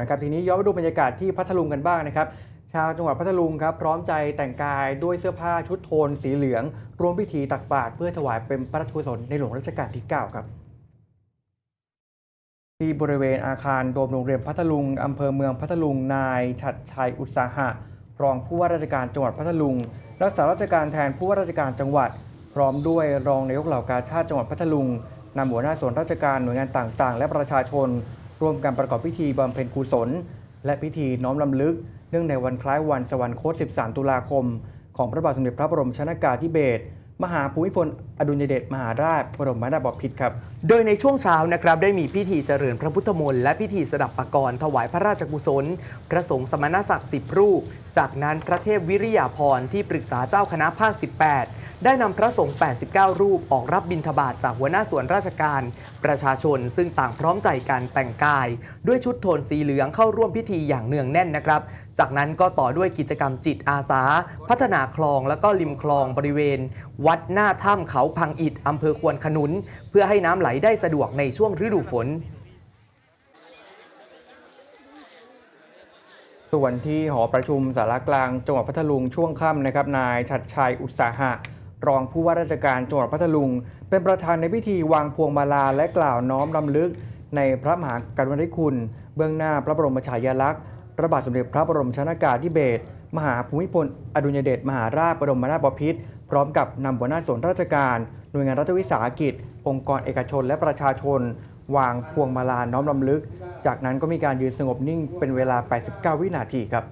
นะครับทีนี้ย้อนไปดูบรรยากาศที่พัทลุงกันบ้างนะครับชาวจังหวัดพัทลุงครับพร้อมใจแต่งกายด้วยเสื้อผ้าชุดโทนสีเหลืองร่วมพิธีตักบาตรเพื่อถวายเป็นพระราชกุศลในหลวงรัชกาลที่ 9 ครับ ที่บริเวณอาคารโดมโรงเรียนพัทลุงอำเภอเมืองพัทลุงนายฉัดชัยอุตสาหะ รองผู้ว่าราชการจังหวัดพัทลุง รักษาราชการแทนผู้ว่าราชการจังหวัด พร้อมด้วยรองนายกเหล่ากาชาติจังหวัดพัทลุงนำหัวหน้าส่วนราชการหน่วยงานต่างๆ และประชาชน ร่วมกันประกอบพิธีบำเพ็ญกุศล และพิธีน้อมรำลึก เนื่องในวันคล้ายวันสวรรคต 13 ตุลาคม ของพระบาทสมเด็จพระบรมชนากาธิเบศร มหาภูมิพลอดุลยเดชมหาราชบรมนาถบพิตรครับ โดยในช่วงเช้านะครับได้มีพิธีเจริญพระพุทธมนต์และพิธีสดับปกรณ์ถวายพระราชกุศล พระสงฆ์สมณศักดิ์สิบรูป จากนั้นพระเทพวิริยาภรณ์ที่ปรึกษาเจ้าคณะภาค 18 ได้นำพระสงฆ์ 89 รูปออกรับบิณฑบาตจากหัวหน้าส่วนราชการ ประชาชนซึ่งต่างพร้อมใจกันแต่งกาย ด้วยชุดโทนสีเหลืองเข้าร่วมพิธีอย่างเนืองแน่นนะครับ จากนั้นก็ต่อด้วยกิจกรรมจิตอาสา พัฒนาคลองและก็ริมคลองบริเวณ วัดหน้าถ้ำเขาพังอิฐอำเภอควนขนุน เพื่อให้น้ำไหลได้สะดวกในช่วงฤดูฝน ส่วนที่หอประชุมสารกลางจังหวัดพัทลุงช่วงค่ำนะครับนายชัดชัยอุตสาหะรองผู้ว่าราชการจังหวัดพัทลุง เป็นประธานในพิธีวางพวงมาลาและกล่าวน้อมรำลึก ในพระมหากรุณาธิคุณ เบื้องหน้าพระบรมฉายาลักษณ์ พระบาทสมเด็จพระบรมชนากาธิเบศรมหาภูมิพลอดุญเดชมหาราชบรมนาถบพิตรพร้อมกับนำหัวหน้าส่วนราชการ หน่วยงานรัฐวิสาหกิจ องค์กรเอกชนและประชาชน วางพวงมาลาน้อมรำลึก จากนั้นก็มีการยืนสงบนิ่งเป็นเวลา 89 วินาทีครับ